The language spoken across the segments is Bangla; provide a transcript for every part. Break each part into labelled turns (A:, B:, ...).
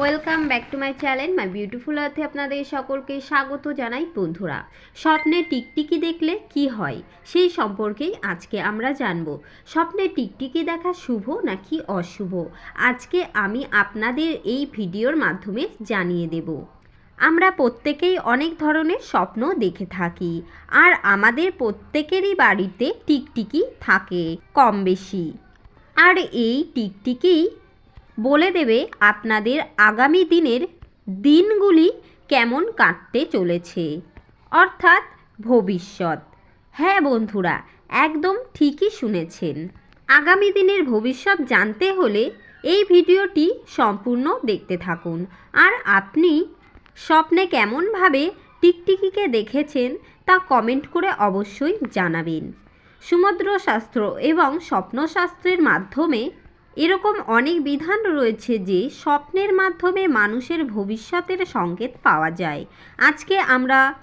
A: Welcome back to my channel, my beautiful আর্থে আপনাদের সকলকে স্বাগত জানাই বন্ধুরা। স্বপ্নে টিকটিকি দেখলে কি হয়? সেই সম্পর্কেই আজকে আমরা জানব। স্বপ্নে টিকটিকি দেখা শুভ নাকি অশুভ? আজকে আমি আপনাদের এই ভিডিওর মাধ্যমে জানিয়ে দেব। আমরা প্রত্যেকেই অনেক ধরনের স্বপ্ন দেখে থাকি, আর আমাদের প্রত্যেকেরই বাড়িতে টিকটিকি থাকে কম বেশি আর এই টিকটিকি বলে দেবে আপনাদের আগামী দিনের দিনগুলি কেমন কাটতে চলেছে। অর্থাৎ ভবিষ্যৎ। হ্যাঁ বন্ধুরা, একদম ঠিকই শুনেছেন। আগামী দিনের ভবিষ্যৎ জানতে হলে এই ভিডিওটি সম্পূর্ণ দেখতে থাকুন। আর আপনি স্বপ্নে কেমনভাবে টিকটিকিকে দেখেছেন তা কমেন্ট করে অবশ্যই জানাবেন। সমুদ্র শাস্ত্র এবং স্বপ্নশাস্ত্রের মাধ্যমে এরকম অনেক বিধান রয়েছে যে স্বপ্নের মাধ্যমে মানুষের ভবিষ্যতের সংকেত পাওয়া যায়। আজকে আমরা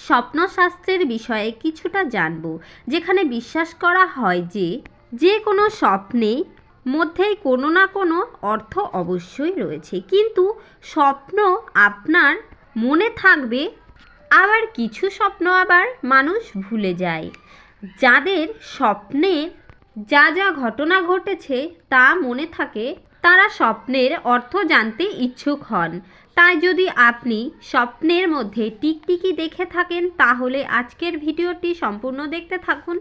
A: স্বপ্নশাস্ত্রের বিষয়ে কিছুটা জানব, যেখানে বিশ্বাস করা হয় যে যে কোনো স্বপ্নে মধ্যেই কোনো না কোনো অর্থ অবশ্যই রয়েছে। কিন্তু স্বপ্ন আপনার মনে থাকবে, আবার কিছু স্বপ্ন আবার মানুষ ভুলে যায়। যাদের স্বপ্নের যা যা ঘটনা ঘটেছে তা মনে থাকে, তারা স্বপ্নের অর্থ জানতে ইচ্ছুক হন। তাই যদি আপনি স্বপ্নের মধ্যে টিকটিকি দেখে থাকেন, তাহলে আজকের ভিডিওটি সম্পূর্ণ দেখতে থাকুন।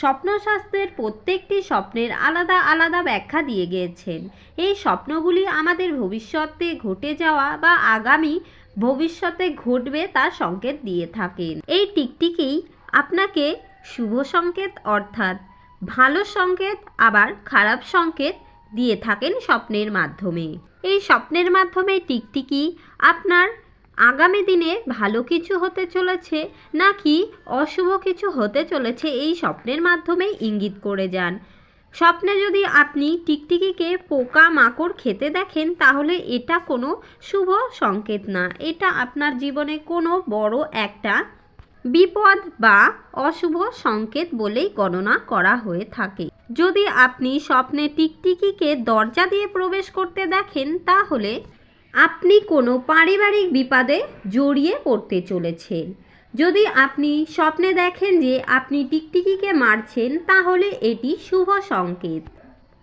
A: স্বপ্নশাস্ত্রের প্রত্যেকটি স্বপ্নের আলাদা আলাদা ব্যাখ্যা দিয়ে গিয়েছেন। এই স্বপ্নগুলি আমাদের ভবিষ্যতে ঘটে যাওয়া বা আগামী ভবিষ্যতে ঘটবে তার সংকেত দিয়ে থাকেন। এই টিকটিকি আপনাকে শুভ সংকেত, অর্থাৎ ভালো সংকেত, আবার খারাপ সংকেত দিয়ে থাকেন স্বপ্নের মাধ্যমে। এই স্বপ্নের মাধ্যমে টিকটিকি আপনার আগামী দিনে ভালো কিছু হতে চলেছে নাকি অশুভ কিছু হতে চলেছে এই স্বপ্নের মাধ্যমেই ইঙ্গিত করে যান। স্বপ্নে যদি আপনি টিকটিকিকে পোকা মাকড় খেতে দেখেন, তাহলে এটা কোনো শুভ সংকেত না। এটা আপনার জীবনে কোনো বড় একটা বিপদ বা অশুভ সংকেত বলেই গণনা করা হয়ে থাকে। যদি আপনি স্বপ্নে টিকটিকিকে দরজা দিয়ে প্রবেশ করতে দেখেন, তাহলে আপনি কোনো পারিবারিক বিপদে জড়িয়ে পড়তে চলেছেন। যদি আপনি স্বপ্নে দেখেন যে আপনি টিকটিকিকে মারছেন, তাহলে এটি শুভ সংকেত।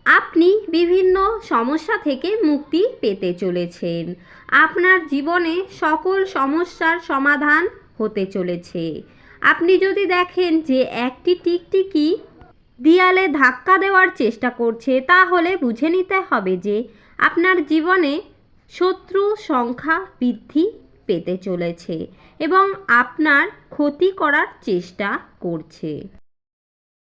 A: আপনি বিভিন্ন সমস্যা থেকে মুক্তি পেতে চলেছেন। আপনার জীবনে সকল সমস্যার সমাধান হতে চলেছে। আপনি যদি দেখেন যে একটি টিকটিকি দেয়ালে ধাক্কা দেওয়ার চেষ্টা করছে, তাহলে বুঝে নিতে হবে যে আপনার জীবনে শত্রু সংখ্যা বৃদ্ধি পেতে চলেছে এবং আপনার ক্ষতি করার চেষ্টা করছে।